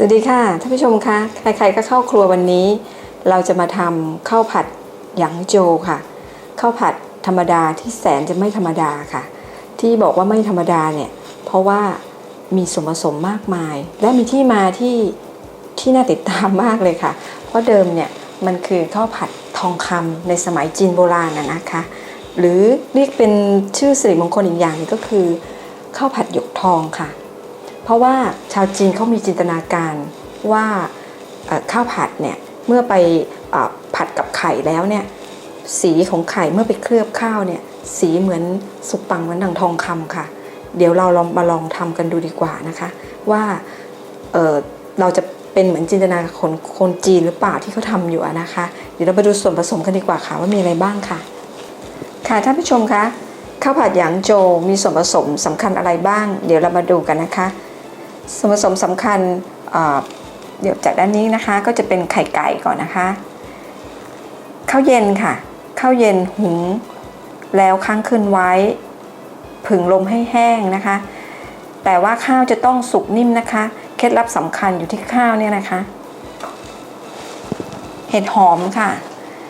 สวัสดีค่ะท่านผู้ชมคะใครๆก็เข้าครัววันนี้ เราจะมาทำข้าวผัดหยางโจค่ะข้าวผัดธรรมดาที่แสนจะไม่ธรรมดาค่ะ ที่บอกว่าไม่ธรรมดาเนี่ยเพราะว่ามีส่วนผสมมากมาย และมีที่มาที่ที่น่าติดตามมากเลยค่ะ เพราะเดิมเนี่ยมันคือข้าวผัดทองคำในสมัยจีนโบราณนะนะคะ หรือเรียกเป็นชื่อสิริมงคลอีกอย่างหนึงก็คือข้าวผัดหยกทองค่ะ เพราะว่าชาวจีนเขามีจินตนาการว่าข้าวผัดเนี่ยเมื่อไปอผัดกับไข่แล้วเนี่ยสีของไข่เมื่อไปเคลือบข้าวเนี่ยสีเหมือนสุกปังเหมือนดังทองคำค่ะ เดี๋ยวเราลองมาลองทำกันดูดีกว่านะคะ ว่าเเราจะเป็นเหมือนจินตนาการคนคนจีนหรือเปล่าที่เขาทำอยู่นะคะ เดี๋ยวเรามาดูส่วนผสมกันดีกว่าค่ะว่ามีอะไรบ้างค่ะ ค่ะท่านผู้ชมคะข้าวผัดหยางโจมีส่วนผสมสำคัญอะไรบ้าง เดี๋ยวเรามาดูกันนะคะ ส่วนผสมสำคัญเดี๋ยวจากด้านนี้นะคะก็จะเป็นไข่ไก่ก่อนนะคะข้าวเย็นค่ะข้าวเย็นหุงแล้วค้างคืนไว้ ผึ่งลมให้แห้งนะคะ แต่ว่าข้าวจะต้องสุกนิ่มนะคะ เคล็ดลับสำคัญอยู่ที่ข้าวเนี่ยนะคะ เห็ดหอมค่ะ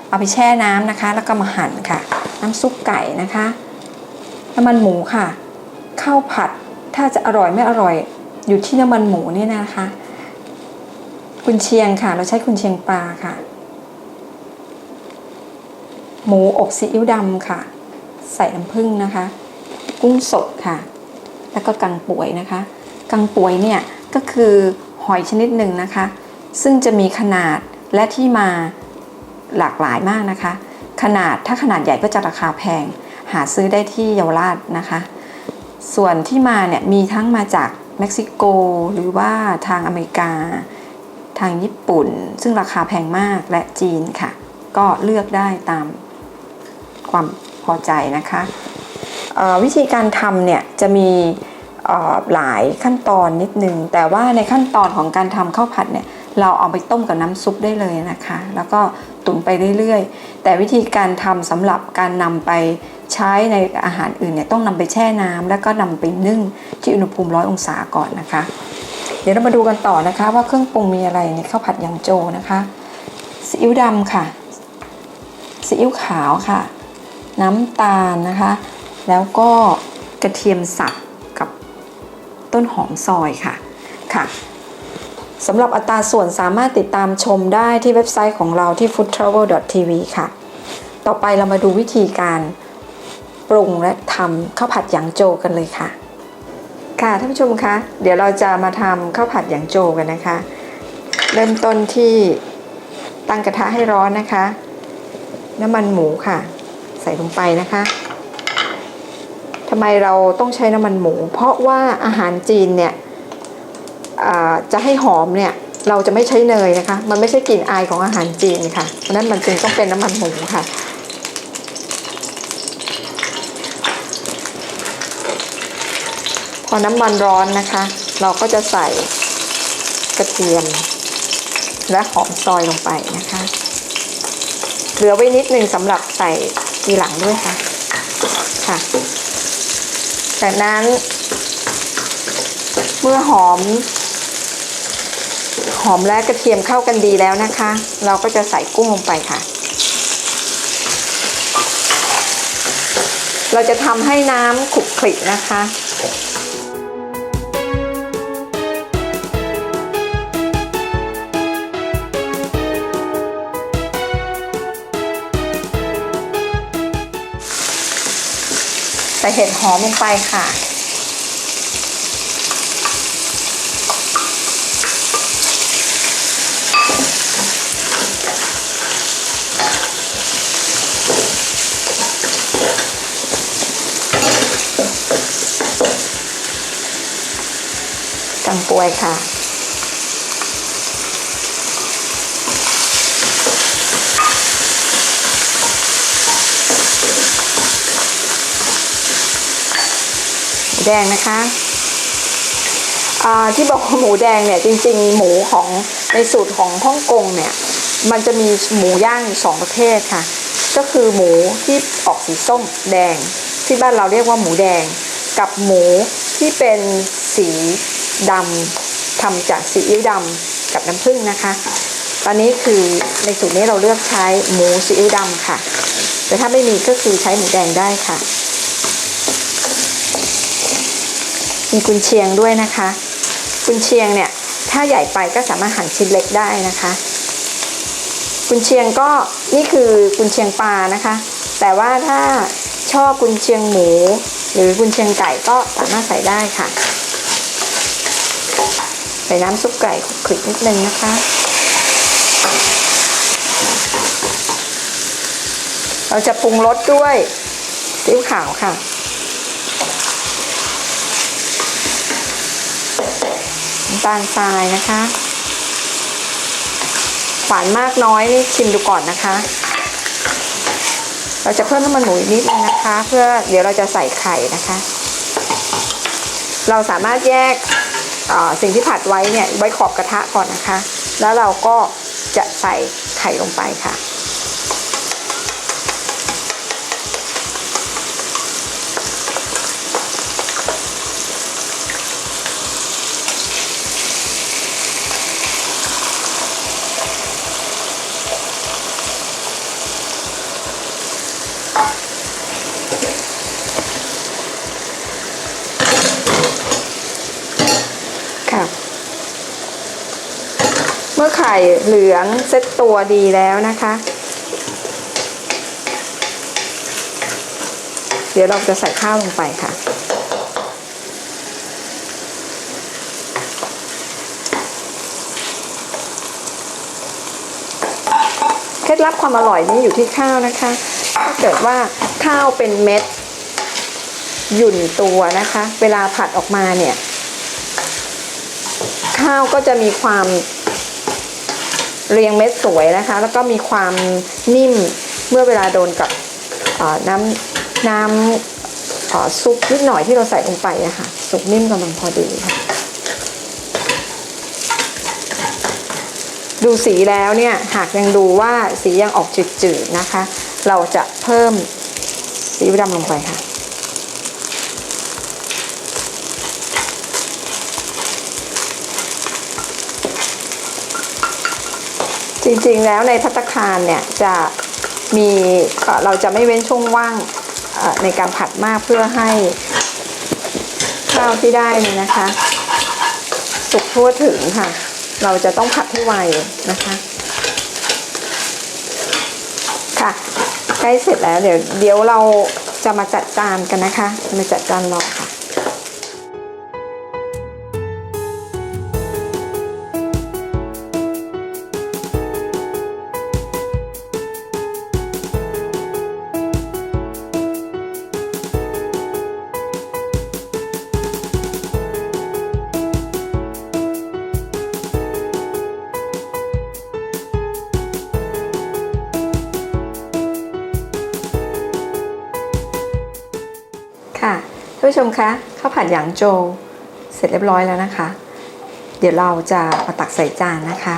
เอาไปแช่น้ำนะคะ แล้วก็มาหั่นค่ะ น้ำซุปไก่นะคะน้ำมันหมูค่ะข้าวผัดถ้าจะอร่อยไม่อร่อย อยู่ที่น้ำมันหมูนี่นะคะ กุนเชียงค่ะ เราใช้กุนเชียงปลาค่ะ หมูอบซีอิ๊วดำค่ะ ใส่น้ำผึ้งนะคะ กุ้งสดค่ะ แล้วก็กังป่วยนะคะ กังป่วยเนี่ยก็คือหอยชนิดหนึ่งนะคะ ซึ่งจะมีขนาดและที่มาหลากหลายมากนะคะ ขนาดถ้าขนาดใหญ่ก็จะราคาแพง หาซื้อได้ที่เยาวราชนะคะ ส่วนที่มาเนี่ยมีทั้งมาจาก เม็กซิโก หรือว่าทางอเมริกา ทางญี่ปุ่น ซึ่งราคาแพงมากและจีนค่ะ ก็เลือกได้ตามความพอใจนะคะวิธีการทำเนี่ยจะมีหลายขั้นตอนนิดนึง แต่ว่าในขั้นตอนของการทำข้าวผัดเนี่ยเราเอาไปต้มกับน้ำซุปได้เลยนะคะ แล้วก็ตุ๋นไปเรื่อยๆ แต่วิธีการทำสำหรับการนำไป ใช้ในอาหารอื่นเนี่ยต้องนำไปแช่น้ำแล้วก็นำไปนึ่งที่อุณหภูมิร้อยองศาก่อนนะคะ เดี๋ยวเรามาดูกันต่อนะคะ ว่าเครื่องปรุงมีอะไรในข้าวผัดยางโจนะคะซีอิ๊วดำค่ะซีอิ๊วขาวค่ะ น้ำตาลนะคะ แล้วก็กระเทียมสับกับต้นหอมซอยค่ะค่ะสำหรับอัตราส่วนสามารถติดตามชมได้ที่เว็บไซต์ของเราที่ foodtravel.tv ค่ะ ต่อไปเรามาดูวิธีการ ปรุงและทำข้าวผัดหยางโจกันเลยค่ะ ค่ะท่านผู้ชมคะเดี๋ยวเราจะมาทำข้าวผัดหยางโจกันนะคะ เริ่มต้นที่ตั้งกระทะให้ร้อนนะคะ น้ำมันหมูค่ะ ใส่ลงไปนะคะทำไมเราต้องใช้น้ำมันหมู เพราะว่าอาหารจีนเนี่ยจะให้หอมเนี่ยเราจะไม่ใช้เนยนะคะ มันไม่ใช่กลิ่นอายของอาหารจีนค่ะเพราะนั้นมันจึงต้องเป็นน้ำมันหมูค่ะ พอน้ำมันร้อนนะคะ เราก็จะใส่กระเทียม และหอมซอยลงไปนะคะ เหลือไว้นิดนึงสำหรับใส่ทีหลังด้วยค่ะค่ะ จากนั้น เมื่อหอม หอมและกระเทียมเข้ากันดีแล้วนะคะ เราก็จะใส่กุ้งลงไปค่ะเราจะทำให้น้ำขลุกขลิกนะคะ ส่เห็ดหอมลงไปค่ะกังปวยค่ะ แดงนะคะที่บอกหมูแดงเนี่ยจริงๆ หมูของในสูตรของฮ่องกงเนี่ยมันจะมีหมูย่างสองประเภทค่ะ ก็คือหมูที่ออกสีส้มแดง ที่บ้านเราเรียกว่าหมูแดง กับหมูที่เป็นสีดำทำจากซีอิ๊วดำกับน้ำผึ้งนะคะ ตอนนี้คือในสูตรนี้เราเลือกใช้หมูซีอิ๊วดำค่ะ แต่ถ้าไม่มีก็คือใช้หมูแดงได้ค่ะ มีกุนเชียงด้วยนะคะ กุนเชียงเนี่ยถ้าใหญ่ไปก็สามารถหั่นชิ้นเล็กได้นะคะ กุนเชียงก็นี่คือกุนเชียงปลานะคะ แต่ว่าถ้าชอบกุนเชียงหมู หรือกุนเชียงไก่ก็สามารถใส่ได้ค่ะ ใส่น้ำซุปไก่คลุกคลิกนิดนึงนะคะ เราจะปรุงรสด้วยซีอิ๊วขาวค่ะำตาลทรายนะคะ หวานมากน้อยนี่ชิมดูก่อนนะคะ เราจะเพิ่มน้ำมันหมูอีกนิดนึงนะคะ เพื่อเดี๋ยวเราจะใส่ไข่นะคะ เราสามารถแยกสิ่งที่ผัดไว้เนี่ยไว้ขอบกระทะก่อนนะคะ แล้วเราก็จะใส่ไข่ลงไปค่ะ เมื่อไข่เหลืองเซ็ตตัวดีแล้วนะคะ เดี๋ยวเราจะใส่ข้าวลงไปค่ะ เคล็ดลับความอร่อยนี่อยู่ที่ข้าวนะคะ ถ้าเกิดว่าข้าวเป็นเม็ด หยุ่นตัวนะคะ เวลาผัดออกมาเนี่ย ข้าวก็จะมีความ เรียงเม็ดสวยนะคะ แล้วก็มีความนิ่มเมื่อเวลาโดนกับน้ำน้ำซุปนิดหน่อยที่เราใส่ลงไปอะค่ะซุปนิ่มกำลังพอดีค่ะดูสีแล้วเนี่ยหากยังดูว่าสียังออกจืดๆนะคะ เราจะเพิ่มสีดำลงไปค่ะ จริงๆแล้วในพัตตาคารเนี่ยจะมีเราจะไม่เว้นช่วงว่างในการผัดมากเพื่อให้ข้าวที่ได้นี่นะคะ สุกทั่วถึงค่ะ เราจะต้องผัดให้ไวนะคะค่ะใกล้เสร็จแล้วเดี๋ยวเดี๋ยวเราจะมาจัดจานกันนะคะ มาจัดจานรอ ค่ะท่านผู้ชมคะข้าวผัดหยางโจวเสร็จเรียบร้อยแล้วนะคะ เดี๋ยวเราจะมาตักใส่จานนะคะ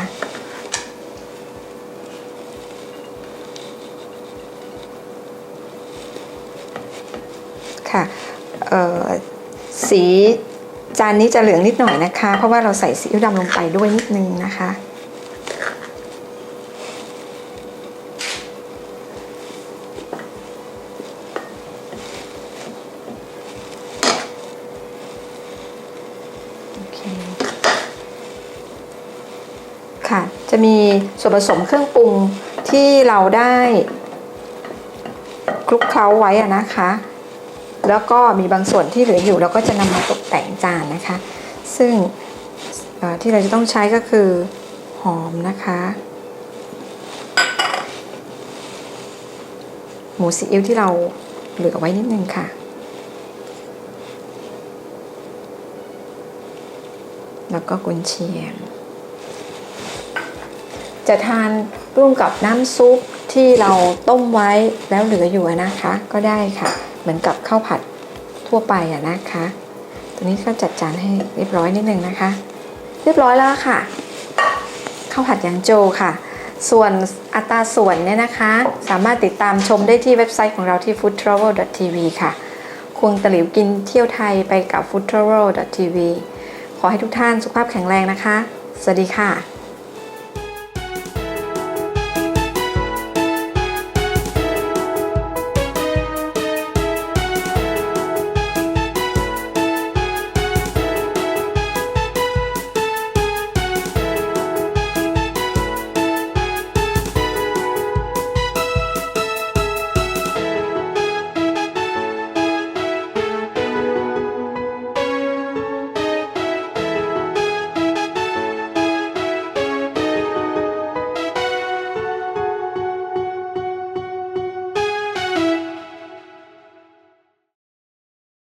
ค่ะเอ่อสีจานนี้จะเหลืองนิดหน่อยนะคะ เพราะว่าเราใส่ซีอิ๊วดำลงไปด้วยนิดนึงนะคะ ค่ะ จะมีส่วนผสมเครื่องปรุงที่เราได้คลุกเคล้าไว้นะคะ แล้วก็มีบางส่วนที่เหลืออยู่เราก็จะนำมาตกแต่งจานนะคะ ซึ่งที่เราจะต้องใช้ก็คือหอมนะคะ หมูซีอิ๊วที่เราเหลือไว้นิดนึงค่ะแล้วก็กุนเชียง จะทานร่วมกับน้ำซุปที่เราต้มไว้แล้วเหลืออยู่นะคะ ก็ได้ค่ะ เหมือนกับข้าวผัดทั่วไปอะนะคะ ตัวนี้ก็จัดจานให้เรียบร้อยนิดนึงนะคะ เรียบร้อยแล้วค่ะข้าวผัดยางโจค่ะ ส่วนอัตราส่วนเนี่ยนะคะ สามารถติดตามชมได้ที่เว็บไซต์ของเราที่ foodtravel.tv ค่ะควงตะหลิวกินเที่ยวไทยไปกับ foodtravel.tv ขอให้ทุกท่านสุขภาพแข็งแรงนะคะ สวัสดีค่ะ